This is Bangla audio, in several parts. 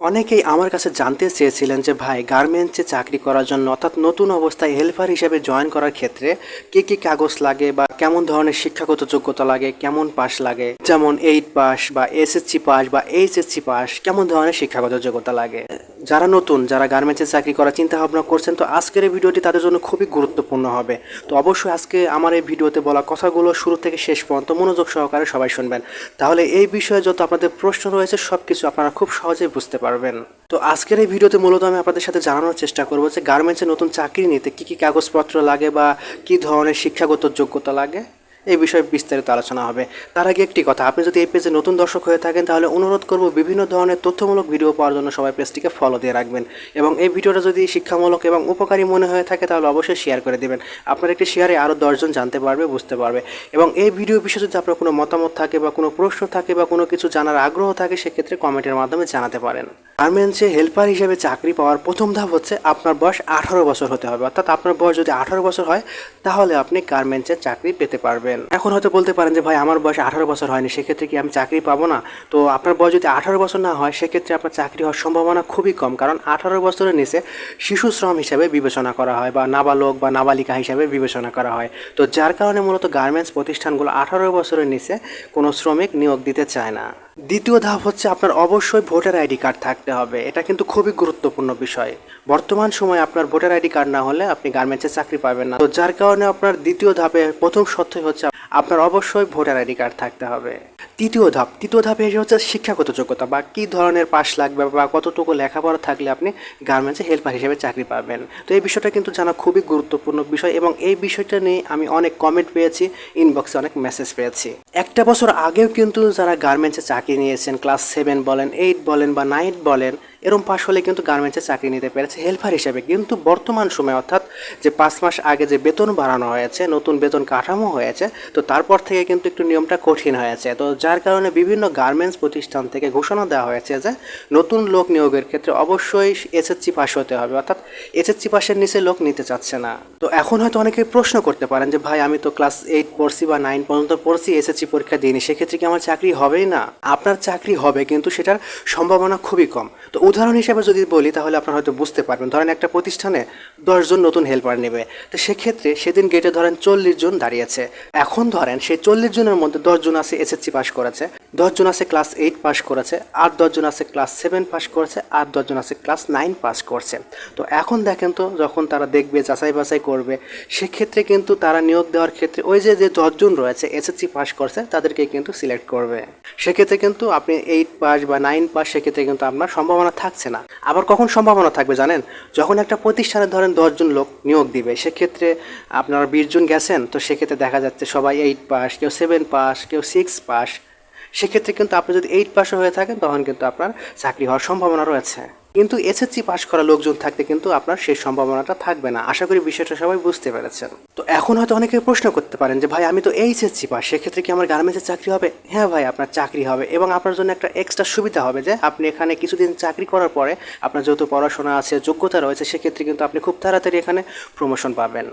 অনেকেই আমার কাছে জানতে চেয়েছিলেন যে, ভাই, গার্মেন্টসে চাকরি করার জন্য অর্থাৎ নতুন অবস্থায় হেল্পার হিসেবে জয়েন করার ক্ষেত্রে কী কী কাগজ লাগে বা কেমন ধরনের শিক্ষাগত যোগ্যতা লাগে, কেমন পাস লাগে? যেমন এইট পাস বা এসএসসি পাস বা এইচএসসি পাস কেমন ধরনের শিক্ষাগত যোগ্যতা লাগে? যারা নতুন, যারা গার্মেন্টসে চাকরি করার চিন্তা ভাবনা করছেন, তো আজকের এই ভিডিওটি তাদের জন্য খুবই গুরুত্বপূর্ণ হবে। তো অবশ্যই আজকে আমার এই ভিডিওতে বলা কথাগুলো শুরু থেকে শেষ পর্যন্ত মনোযোগ সহকারে সবাই শুনবেন। তাহলে এই বিষয়ে যত আপনাদের প্রশ্ন রয়েছে সব কিছু আপনারা খুব সহজেই বুঝতে পারবেন। তো আজকের এই ভিডিওতে মূলত আমি আপনাদের সাথে জানানোর চেষ্টা করব যে গার্মেন্টসে নতুন চাকরি নিতে কী কী কাগজপত্র লাগে বা কী ধরনের শিক্ষাগত যোগ্যতা লাগে। এই বিষয়ে বিস্তারিত আলোচনা হবে। তার আগে একটি কথা, আপনি যদি এই পেজে নতুন দর্শক হয়ে থাকেন, তাহলে অনুরোধ করব বিভিন্ন ধরনের তথ্যমূলক ভিডিও পাওয়ার জন্য সবাই পেজটিকে ফলো দিয়ে রাখবেন এবং এই ভিডিওটা যদি শিক্ষামূলক এবং উপকারী মনে হয়ে থাকে, তাহলে অবশ্যই শেয়ার করে দেবেন। আপনার একটি শেয়ারে আরও দশজন জানতে পারবে, বুঝতে পারবে। এবং এই ভিডিও বিষয়ে যদি আপনার কোনো মতামত থাকে বা কোনো প্রশ্ন থাকে বা কোনো কিছু জানার আগ্রহ থাকে, সেক্ষেত্রে কমেন্টের মাধ্যমে জানাতে পারেন। গার্মেন্টসে হেল্পার হিসেবে চাকরি পাওয়ার প্রথম ধাপ হচ্ছে আপনার বয়স আঠারো বছর হতে হবে। অর্থাৎ আপনার বয়স যদি আঠারো বছর হয়, তাহলে আপনি গার্মেন্টসে চাকরি পেতে পারবেন। এখন হয়তো বলতে পারেন যে, ভাই, আমার বয়স আঠারো বছর হয়নি, সেক্ষেত্রে কি আমি চাকরি পাবো না? তো আপনার বয়স যদি আঠারো বছর না হয়, সেক্ষেত্রে আপনার চাকরি হওয়ার সম্ভাবনা খুবই কম। কারণ আঠারো বছরের নিচে শিশু শ্রম হিসাবে বিবেচনা করা হয় বা নাবালক বা নাবালিকা হিসাবে বিবেচনা করা হয়। তো যার কারণে মূলত গার্মেন্টস প্রতিষ্ঠানগুলো আঠারো বছরের নিচে কোনো শ্রমিক নিয়োগ দিতে চায় না। দ্বিতীয় ধাপ হচ্ছে আপনার অবশ্যই ভোটার আইডি কার্ড থাকতে হবে। এটা কিন্তু খুবই গুরুত্বপূর্ণ বিষয়। বর্তমান সময়ে আপনার ভোটার আইডি কার্ড না হলে আপনি গার্মেন্টসে চাকরি পাবেন না। তো যার কারণে আপনার দ্বিতীয় ধাপে প্রথম সত্যই হচ্ছে আপনার অবশ্যই ভোটার আইডি কার্ড থাকতে হবে। তৃতীয় ধাপ, তৃতীয় ধাপে এসে হচ্ছে শিক্ষাগত যোগ্যতা, বা কী ধরনের পাশ লাগবে বা কতটুকু লেখাপড়া থাকলে আপনি গার্মেন্টসে হেল্পার হিসেবে চাকরি পাবেন। তো এই বিষয়টা কিন্তু জানা খুবই গুরুত্বপূর্ণ বিষয় এবং এই বিষয়টা নিয়ে আমি অনেক কমেন্ট পেয়েছি ইনবক্সে অনেক মেসেজ পেয়েছি। একটা বছর আগেও কিন্তু যারা গার্মেন্টসে চাকরি নিয়েছেন ক্লাস সেভেন বলেন এইট বলেন বা নাইন বলেন এরম পাশ হলে কিন্তু গার্মেন্টসে চাকরি নিতে পেরেছে হেল্পার হিসেবে। কিন্তু বর্তমান সময়ে অর্থাৎ যে পাঁচ মাস আগে যে বেতন বাড়ানো হয়েছে, নতুন বেতন কাঠামো হয়েছে, তো তারপর থেকে কিন্তু একটু নিয়মটা কঠিন হয়েছে। তো যার কারণে বিভিন্ন গার্মেন্টস প্রতিষ্ঠান থেকে ঘোষণা দেওয়া হয়েছে যে নতুন লোক নিয়োগের ক্ষেত্রে অবশ্যই এসএসসি পাস হতে হবে। অর্থাৎ এসএসসি পাসের নিচে লোক নিতে চাচ্ছে না। তো এখন হয়তো অনেকে প্রশ্ন করতে পারেন যে, ভাই, আমি তো ক্লাস এইট পড়ছি বা নাইন পর্যন্ত পড়ছি এসএসসি পরীক্ষা দিইনি, সেক্ষেত্রে কি আমার চাকরি হবেই না? আপনার চাকরি হবে, কিন্তু সেটার সম্ভাবনা খুবই কম। তো উদাহরণ হিসেবে যদি বলি, তাহলে আপনারা হয়তো বুঝতে পারবেন। ধরেন একটা প্রতিষ্ঠানে দশজন নতুন হেল্পার নেবে। তো সেক্ষেত্রে সেদিন গেটে ধরেন চল্লিশ জন দাঁড়িয়েছে। এখন ধরেন সেই চল্লিশ জনের মধ্যে দশজন আছে এসএসসি পাস করেছে। দশজন আছে ক্লাস এইট পাস করেছে, আর দশজন আছে ক্লাস সেভেন পাস করেছে, আর দশজন আছে ক্লাস নাইন পাস করছে। তো এখন দেখেন তো, যখন তারা দেখবে, যাচাই বাছাই করবে, সেক্ষেত্রে কিন্তু তারা নিয়োগ দেওয়ার ক্ষেত্রে ওই যে যে দশজন রয়েছে এসএসসি পাস করছে, তাদেরকে কিন্তু সিলেক্ট করবে। সেক্ষেত্রে কিন্তু আপনি এইট পাস বা নাইন পাস সেক্ষেত্রে কিন্তু আপনার সম্ভাবনা থাকছে না। আবার কখন সম্ভাবনা থাকবে জানেন? যখন একটা প্রতিষ্ঠানে ধরেন দশজন লোক নিয়োগ দিবে, সেক্ষেত্রে আপনারা বিশ জন গেছেন, তো সেক্ষেত্রে দেখা যাচ্ছে সবাই এইট পাস কেউ সেভেন পাস কেউ সিক্স পাস সেক্ষেত্রে কিন্তু আপনি যদি এইট পাশে হয়ে থাকেন, তখন কিন্তু আপনার চাকরি হওয়ার সম্ভাবনা রয়েছে। কিন্তু এসএসসি পাস করা লোকজন থাকতে কিন্তু আপনার সেই সম্ভাবনাটা থাকবে না। আশা করি বিষয়টা সবাই বুঝতে পেরেছেন। তো এখন হয়তো অনেকে প্রশ্ন করতে পারেন যে, ভাই, আমি তো এইচএসসি পাস সেক্ষেত্রে কি আমার গার্মেন্টসের চাকরি হবে? হ্যাঁ ভাই, আপনার চাকরি হবে এবং আপনার জন্য একটা এক্সট্রা সুবিধা হবে যে, আপনি এখানে কিছুদিন চাকরি করার পরে আপনার যেহেতু পড়াশোনা আছে, যোগ্যতা রয়েছে, সেক্ষেত্রে কিন্তু আপনি খুব তাড়াতাড়ি এখানে প্রমোশন পাবেন।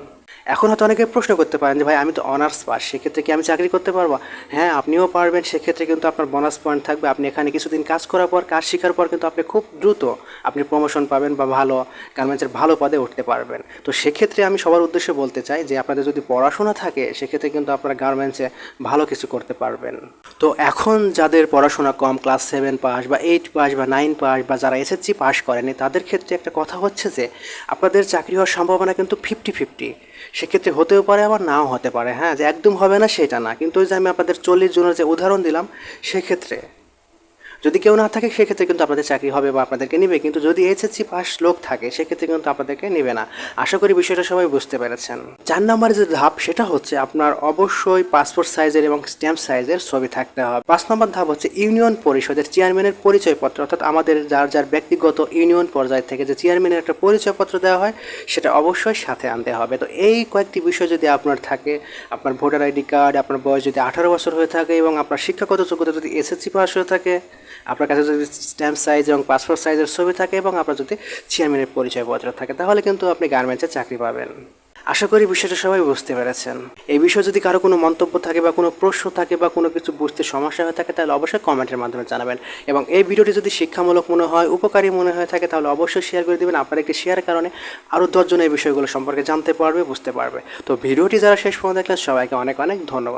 এখন হয়তো অনেকে প্রশ্ন করতে পারেন যে, ভাই, আমি তো অনার্স পাস সেক্ষেত্রে কি আমি চাকরি করতে পারব? হ্যাঁ আপনিও পারবেন, সেক্ষেত্রে কিন্তু আপনার বোনাস পয়েন্ট থাকবে। আপনি এখানে কিছুদিন কাজ করার পর, কাজ শেখার পর কিন্তু আপনি খুব দ্রুত আপনি প্রমোশন পাবেন বা ভালো গার্মেন্টসের ভালো পদে উঠতে পারবেন। তো সেক্ষেত্রে আমি সবার উদ্দেশ্যে বলতে চাই যে, আপনাদের যদি পড়াশোনা থাকে, সেক্ষেত্রে কিন্তু আপনারা গার্মেন্টসে ভালো কিছু করতে পারবেন। তো এখন যাদের পড়াশোনা কম ক্লাস সেভেন পাস বা এইট পাস বা নাইন পাস বা যারা এসএসসি পাস করেনি, তাদের ক্ষেত্রে একটা কথা হচ্ছে যে, আপনাদের চাকরি হওয়ার সম্ভাবনা কিন্তু ফিফটি ফিফটি সেক্ষেত্রে হতেও পারে আবার নাও হতে পারে হ্যাঁ? যে একদম হবে না সেটা না। কিন্তু ওই যে আমি আপনাদের চল্লিশ জনের যে উদাহরণ দিলাম, সেক্ষেত্রে যদি কেউ না থাকে, সেক্ষেত্রে কিন্তু আপনাদের চাকরি হবে বা আপনাদেরকে নেবে। কিন্তু যদি এইচএসসি পাস লোক থাকে, সেক্ষেত্রে কিন্তু আপনাদেরকে নেবে না। আশা করি বিষয়টা সবাই বুঝতে পেরেছেন। চার নম্বরের যে ধাপ, সেটা হচ্ছে আপনার অবশ্যই পাসপোর্ট সাইজের এবং স্ট্যাম্প সাইজের ছবি থাকতে হবে। পাঁচ নম্বর ধাপ হচ্ছে ইউনিয়ন পরিষদের চেয়ারম্যানের পরিচয়পত্র। অর্থাৎ আমাদের যার যার ব্যক্তিগত ইউনিয়ন পর্যায় থেকে যে চেয়ারম্যানের একটা পরিচয়পত্র দেওয়া হয়, সেটা অবশ্যই সাথে আনতে হবে। তো এই কয়েকটি বিষয় যদি আপনার থাকে, আপনার ভোটার আইডি কার্ড, আপনার বয়স যদি আঠারো বছর হয়ে থাকে এবং আপনার শিক্ষাগত যোগ্যতা যদি এসএসসি পাস হয়ে থাকে আপনার কাছে যদি স্ট্যাম্প সাইজ এবং পাসপোর্ট সাইজের ছবি থাকে এবং আপনার যদি চেয়ারম্যানের পরিচয়পত্র থাকে, তাহলে কিন্তু আপনি গার্মেন্টসে চাকরি পাবেন। আশা করি বিষয়টা সবাই বুঝতে পেরেছেন। এই বিষয়ে যদি কারও কোনো মন্তব্য থাকে বা কোনো প্রশ্ন থাকে বা কোনো কিছু বুঝতে সমস্যা হয়ে থাকে, তাহলে অবশ্যই কমেন্টের মাধ্যমে জানাবেন। এবং এই ভিডিওটি যদি শিক্ষামূলক মনে হয়, উপকারী মনে হয়ে থাকে, তাহলে অবশ্যই শেয়ার করে দেবেন আপনার একটি শেয়ারের কারণে। আরও দশজন এই বিষয়গুলো সম্পর্কে জানতে পারবে, বুঝতে পারবে। তো ভিডিওটি যারা শেষ পর্যন্ত দেখলেন, সবাইকে অনেক অনেক ধন্যবাদ।